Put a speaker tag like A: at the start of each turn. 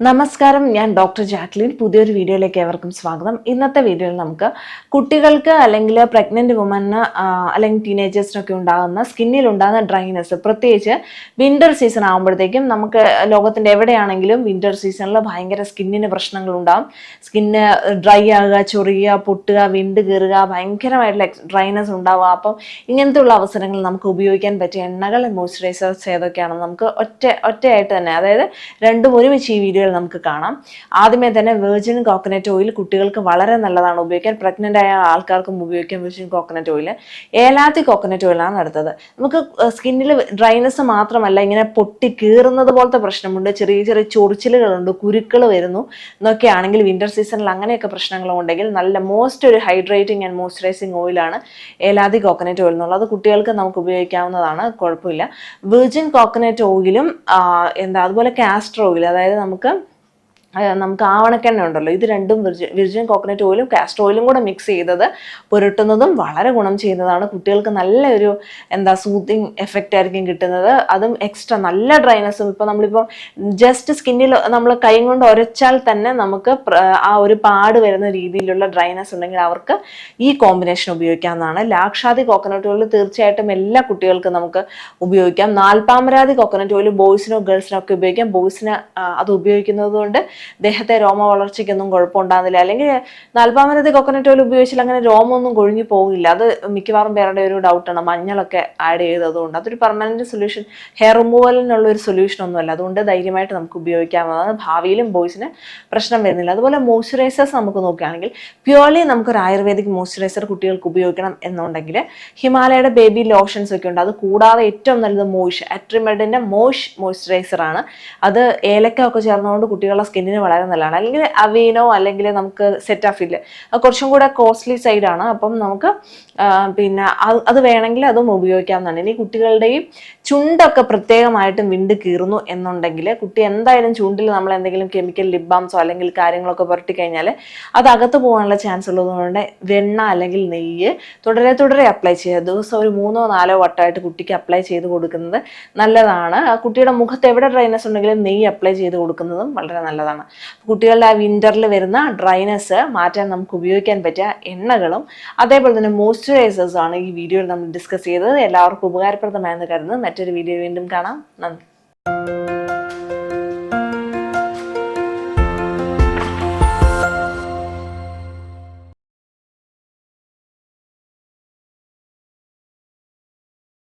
A: നമസ്കാരം ഞാൻ doctor Jacqueline. പുതിയൊരു വീഡിയോയിലേക്ക് ഏവർക്കും സ്വാഗതം. ഇന്നത്തെ വീഡിയോയിൽ നമുക്ക് കുട്ടികൾക്ക് അല്ലെങ്കിൽ പ്രഗ്നന്റ് വുമന് അല്ലെങ്കിൽ ടീനേജേഴ്സിനൊക്കെ ഉണ്ടാകുന്ന സ്കിന്നിൽ ഉണ്ടാകുന്ന ഡ്രൈനെസ് പ്രത്യേകിച്ച് വിന്റർ സീസൺ ആകുമ്പോഴത്തേക്കും നമുക്ക് ലോകത്തിന്റെ എവിടെയാണെങ്കിലും വിന്റർ സീസണിൽ ഭയങ്കര സ്കിന്നിന് പ്രശ്നങ്ങൾ ഉണ്ടാകും സ്കിന്ന് ഡ്രൈ ആകുക ചൊറിയുക പൊട്ടുക വിണ്ട് കയറുക ഭയങ്കരമായിട്ടുള്ള ഡ്രൈനെസ് ഉണ്ടാവുക. അപ്പം ഇങ്ങനത്തെ ഉള്ള അവസരങ്ങൾ നമുക്ക് ഉപയോഗിക്കാൻ പറ്റിയ എണ്ണകൾ മോയ്സ്ചറൈസേഴ്സ് ഏതൊക്കെയാണെന്ന് നമുക്ക് ഒറ്റ ഒറ്റയായിട്ട് തന്നെ അതായത് രണ്ടും ഒരുമിച്ച് ഈ വീഡിയോയിൽ നമുക്ക് കാണാം. ആദ്യമേ തന്നെ വെർജിൻ കോക്കനറ്റ് ഓയിൽ കുട്ടികൾക്ക് വളരെ നല്ലതാണ് ഉപയോഗിക്കാൻ. പ്രഗ്നന്റ് ആയ ആൾക്കാർക്കും ഉപയോഗിക്കാൻ വെർജിൻ കോക്കനറ്റ് ഓയിൽ ഏലാത്തി കോക്കനറ്റ് ഓയിലാണ് അടുത്തത്. നമുക്ക് സ്കിന്നിൽ ഡ്രൈനെസ് മാത്രമല്ല ഇങ്ങനെ പൊട്ടി കീറുന്നത് പോലത്തെ പ്രശ്നമുണ്ട്. ചെറിയ ചെറിയ ചൊറിച്ചിലുകളുണ്ട് കുരുക്കൾ വരുന്നു എന്നൊക്കെ ആണെങ്കിൽ വിന്റർ സീസണിൽ അങ്ങനെയൊക്കെ പ്രശ്നങ്ങളുണ്ടെങ്കിൽ നല്ല മോസ്റ്റ് ഒരു ഹൈഡ്രേറ്റിംഗ് ആൻഡ് മോയ്സ്ചറൈസിങ് ഓയിലാണ് ഏലാതി കോക്കനറ്റ് ഓയിൽ എന്നുള്ളത്. കുട്ടികൾക്ക് നമുക്ക് ഉപയോഗിക്കാവുന്നതാണ് കുഴപ്പമില്ല. വെർജിൻ കോക്കനറ്റ് ഓയിലും എന്താ അതുപോലെ കാസ്റ്റർ ഓയിൽ അതായത് നമുക്ക് നമുക്ക് ആവണക്കെണ്ണ ഉണ്ടല്ലോ. ഇത് രണ്ടും വിർജിൻ വിർജിൻ കോക്കനട്ട് ഓയിലും കാസ്റ്റർ ഓയിലും കൂടെ മിക്സ് ചെയ്തത് പുരട്ടുന്നതും വളരെ ഗുണം ചെയ്യുന്നതാണ്. കുട്ടികൾക്ക് നല്ലൊരു എന്താ സൂത്തിങ് എഫക്റ്റ് ആയിരിക്കും കിട്ടുന്നത്. അതും എക്സ്ട്രാ നല്ല ഡ്രൈനസും ഇപ്പം നമ്മളിപ്പോൾ ജസ്റ്റ് സ്കിന്നിൽ നമ്മൾ കൈ കൊണ്ട് ഉരച്ചാൽ തന്നെ നമുക്ക് ആ ഒരു പാട് വരുന്ന രീതിയിലുള്ള ഡ്രൈനസ് ഉണ്ടെങ്കിൽ അവർക്ക് ഈ കോമ്പിനേഷൻ ഉപയോഗിക്കാവുന്നതാണ്. ലാക്ഷാദി കോക്കനട്ട് ഓയിൽ തീർച്ചയായിട്ടും എല്ലാ കുട്ടികൾക്കും നമുക്ക് ഉപയോഗിക്കാം. നാൽപ്പാമരാതി കോക്കനട്ട് ഓയിൽ ബോയ്സിനോ ഗേൾസിനോ ഒക്കെ ഉപയോഗിക്കാം. ബോയ്സിന് അത് ഉപയോഗിക്കുന്നത് കൊണ്ട് ദേഹത്തെ രോമ വളർച്ചയ്ക്കൊന്നും കുഴപ്പമുണ്ടാകുന്നില്ല. അല്ലെങ്കിൽ നാൽപ്പാമനത്തെ കൊക്കനട്ട് ഓയിൽ ഉപയോഗിച്ചാൽ അങ്ങനെ രോമമൊന്നും കൊഴിഞ്ഞു പോകില്ല. അത് മിക്കവാറും പേരുടെ ഒരു ഡൗട്ടാണ് മഞ്ഞളൊക്കെ ആഡ് ചെയ്തതുകൊണ്ട്. അതൊരു പെർമനന്റ് സൊല്യൂഷൻ ഹെയർ റിമൂവലിനുള്ള ഒരു സൊല്യൂഷൻ ഒന്നുമല്ല. അതുകൊണ്ട് ധൈര്യമായിട്ട് നമുക്ക് ഉപയോഗിക്കാവുന്നതാണ്. ഭാവിയിലും ബോയ്സിന് പ്രശ്നം വരുന്നില്ല. അതുപോലെ മോയ്സ്ചറൈസേഴ്സ് നമുക്ക് നോക്കുകയാണെങ്കിൽ പ്യുവർലി നമുക്കൊരു ആയുർവേദിക് മോയ്സ്ചറൈസർ കുട്ടികൾക്ക് ഉപയോഗിക്കണം എന്നുണ്ടെങ്കിൽ ഹിമാലയയുടെ ബേബി ലോഷൻസ് ഒക്കെ ഉണ്ട്. അത് കൂടാതെ ഏറ്റവും നല്ലത് മോയിഷ് അട്രിമെഡിന്റെ മോയിഷ് മോയ്സ്ചറൈസർ ആണ്. അത് ഏലക്ക ഒക്കെ ചേർന്നുകൊണ്ട് കുട്ടികളുടെ സ്കിന്നിന് വളരെ നല്ലതാണ്. അല്ലെങ്കിൽ അവീനോ അല്ലെങ്കിൽ നമുക്ക് സെറ്റ് ഓഫ് അത് കുറച്ചും കൂടെ കോസ്റ്റ്ലി സൈഡാണ് അപ്പം നമുക്ക് പിന്നെ അത് വേണമെങ്കിൽ അതും ഉപയോഗിക്കാവുന്നതാണ്. ഇനി കുട്ടികളുടെയും ചുണ്ടൊക്കെ പ്രത്യേകമായിട്ടും വിണ്ട് കീറുന്നു എന്നുണ്ടെങ്കിൽ കുട്ടി എന്തായാലും ചുണ്ടിൽ നമ്മൾ എന്തെങ്കിലും കെമിക്കൽ ലിപ് ബാംസോ അല്ലെങ്കിൽ കാര്യങ്ങളൊക്കെ പുരട്ടി കഴിഞ്ഞാൽ അത് അകത്ത് പോകാനുള്ള ചാൻസ് ഉള്ളതുകൊണ്ട് വെണ്ണ അല്ലെങ്കിൽ നെയ്യ് തുടരെ തുടരെ അപ്ലൈ ചെയ്യുക. ദിവസം ഒരു മൂന്നോ നാലോ വട്ടമായിട്ട് കുട്ടിക്ക് അപ്ലൈ ചെയ്ത് കൊടുക്കുന്നത് നല്ലതാണ്. കുട്ടിയുടെ മുഖത്ത് എവിടെ ഡ്രൈനസ് ഉണ്ടെങ്കിലും നെയ്യ് അപ്ലൈ ചെയ്ത് കൊടുക്കുന്നതും വളരെ നല്ലതാണ്. കുട്ടികളുടെ ആ വിന്ററിൽ വരുന്ന ഡ്രൈനസ് മാറ്റാൻ നമുക്ക് ഉപയോഗിക്കാൻ പറ്റിയ എണ്ണകളും അതേപോലെ തന്നെ മോയ്സ്ചറൈസേഴ്സ് ആണ് ഈ വീഡിയോയിൽ നമ്മൾ ഡിസ്കസ് ചെയ്തത്. എല്ലാവർക്കും ഉപകാരപ്രദമായെന്ന് കരുതുന്നു. മറ്റൊരു വീഡിയോ വീണ്ടും കാണാം. നന്ദി.